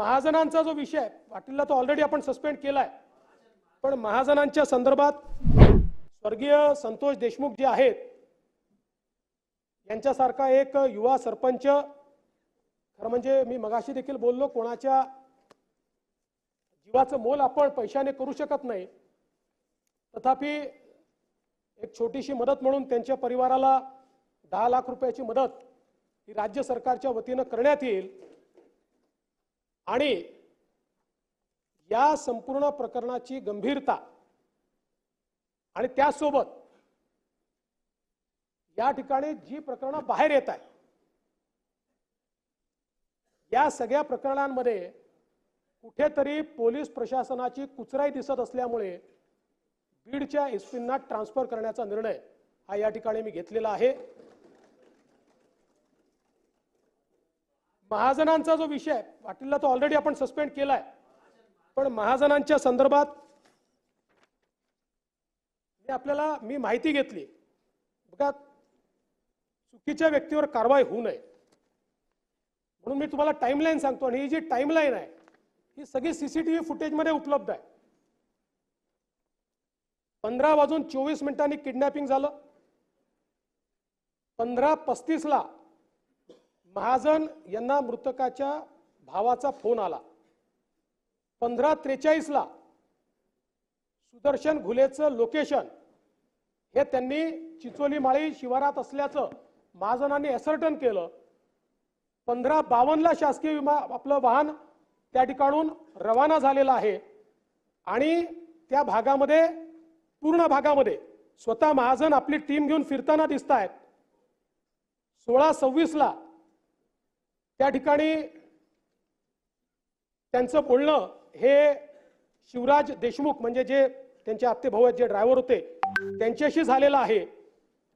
महाजनांचा जो विषय आहे पाटीलला तो ऑलरेडी आपण सस्पेंड केला आहे पण महाजनांच्या संदर्भात स्वर्गीय संतोष देशमुख जे आहेत यांच्यासारखा एक युवा सरपंच खरं म्हणजे मी मगाशी देखील बोललो कोणाच्या जीवाचं मोल आपण पैशाने करू शकत नाही. तथापि एक छोटीशी मदत म्हणून त्यांच्या परिवाराला दहा लाख रुपयाची मदत ही राज्य सरकारच्या वतीनं करण्यात येईल. आणि या संपूर्ण प्रकरणाची गंभीरता आणि त्यासोबत या ठिकाणी जी प्रकरणं बाहेर येत आहे या सगळ्या प्रकरणांमध्ये कुठेतरी पोलीस प्रशासनाची कुचराई दिसत असल्यामुळे बीडच्या एसपींना ट्रान्सफर करण्याचा निर्णय हा या ठिकाणी मी घेतलेला आहे. महाजनांचा जो विषय आहे पाटीलला तो ऑलरेडी आपण सस्पेंड केलाय. पण महाजनांच्या संदर्भात मी आपल्याला मी माहिती घेतली. बघा चुकीच्या व्यक्तीवर कारवाई होऊ नये. म्हणून मी तुम्हाला टाइमलाईन सांगतो आणि ही जी टाइमलाईन आहे ही सगळी सीसीटीव्ही फुटेजमध्ये उपलब्ध आहे. पंधरा वाजून चोवीस मिनिटांनी किडनॅपिंग झालं. पंधरा पस्तीसला महाजन यांना मृतकाच्या भावाचा फोन आला. पंधरा त्रेचाळीसला सुदर्शन घुलेचं लोकेशन हे त्यांनी चिचोली माळी शिवारात असल्याचं महाजनांनी असर्टन केलं. पंधरा बावन्नला शासकीय विमा आपलं वाहन त्या ठिकाणून रवाना झालेलं आहे. आणि त्या भागामध्ये पूर्ण भागामध्ये स्वतः महाजन आपली टीम घेऊन फिरताना दिसत आहेत सोळा सव्वीसला त्या ठिकाणी त्यांचं बोलणं हे शिवराज देशमुख म्हणजे जे त्यांचे आत्ते भाऊ आहेत जे ड्रायव्हर होते त्यांच्याशी झालेलं आहे.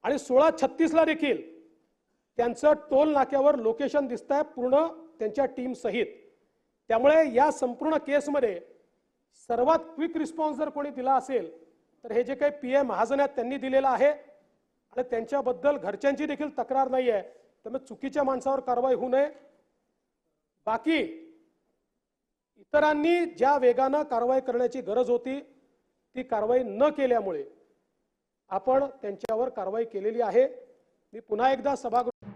आणि सोळा छत्तीसला देखील त्यांचं टोल नाक्यावर लोकेशन दिसत आहे पूर्ण त्यांच्या टीम सहित. त्यामुळे या संपूर्ण केसमध्ये सर्वात क्विक रिस्पॉन्स जर कोणी दिला असेल तर हे जे काही पी ए महाजन आहेत त्यांनी दिलेलं आहे. आणि त्यांच्याबद्दल घरच्यांची देखील तक्रार नाही आहे त्यामुळे चुकीच्या माणसावर कारवाई होऊ नये. बाकी इतरांनी ज्या वेगानं कारवाई करण्याची गरज होती ती कारवाई न केल्यामुळे आपण त्यांच्यावर कारवाई केलेली आहे. मी पुन्हा एकदा सभागृह